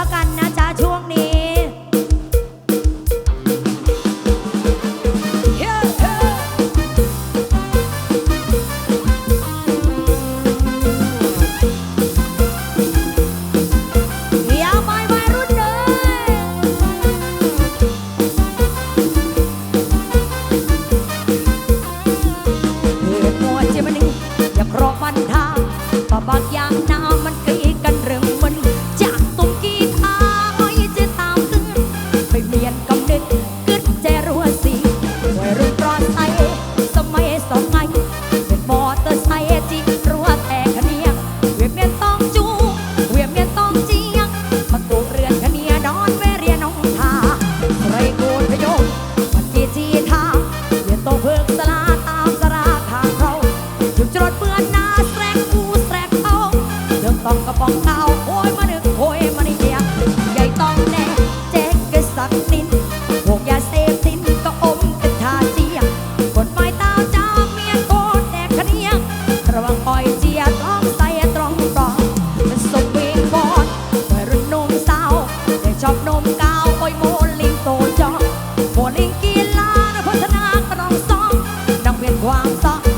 dibawakan 光大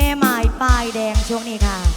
แม่หมายป้ายแดงช่วงนี้ค่ะ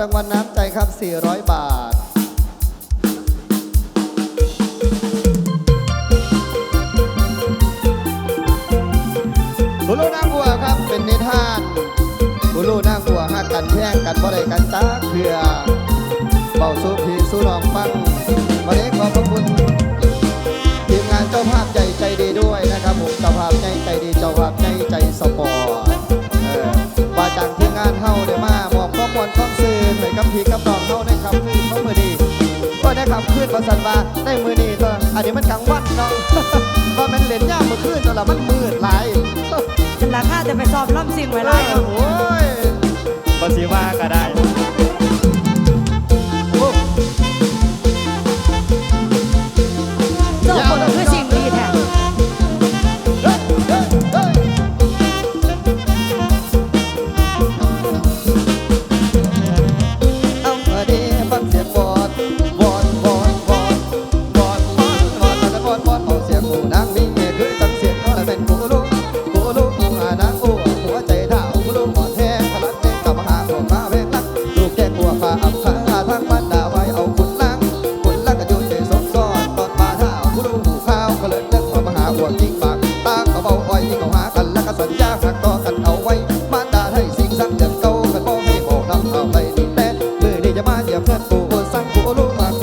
รางวัลน้ำใจครับ 400 บาท บุลูนางบัวครับเป็นนิทาน บุลูนางบัวหักกันแย่งกันบ่ได้กันจ้าเพื่อเป่าสู้ผีสู้ลองฟังมาเล็กขอพระคุณทีมงานเจ้าภาพใจใจดีด้วยนะครับผมเจ้าภาพใจใจดีเจ้าภาพใจใจสปอร์ตว่าจากทีมงานเท่าเดียวมาก วนข้องซื้อใส่กับผีกับดอกเข้าในคขึ้นของมือดีก็ได้คำคืนประสันมาได้มือดีก็อันนี้มันกลางวัน้องว่ามันเล่นยากมือขึ้นจนละมันมืดหลายราคาจะไปสอบล่ำสิ่งไว้ไรโอ้ยบอสีว่าก็ได้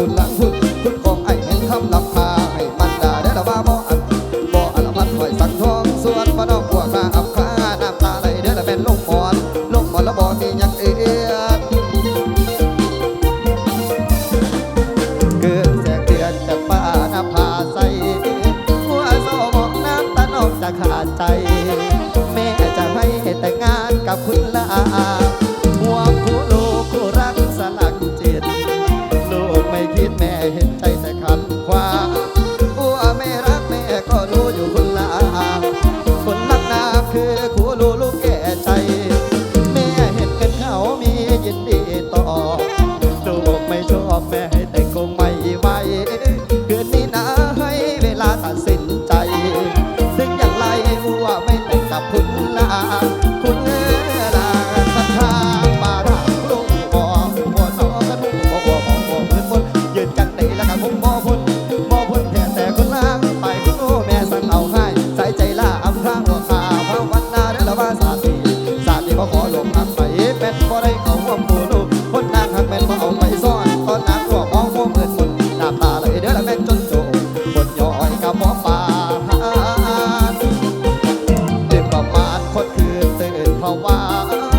Là ยินดีต่อ ตื่นภาวะ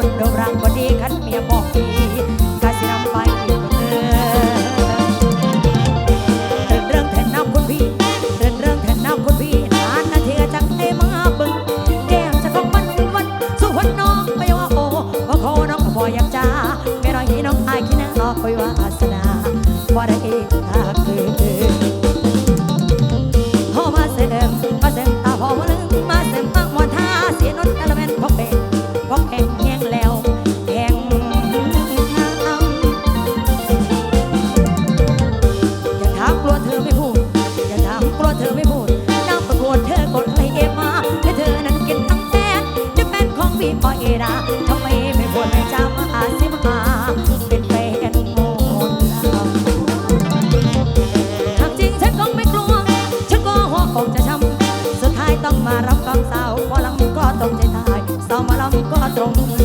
คนรูร่งบดีขันเมียบอกดีกาสินำไปดีกเด้อเรื่องแทนน้ำคนพี่เรื่องเรื่องแทนน้ำคนพี่อ่านนาเทียจังได้มาบึงแก้มจะของมันวันสู่วันน้องไม่ว่าโอ้ว่าขอน้องก็บ่อยากจ้าไม่รอยให้น้องอายขี้หงรอคอยว่าอาสนาว่าได้เอง ใจตายสาวมาลำก็ตรง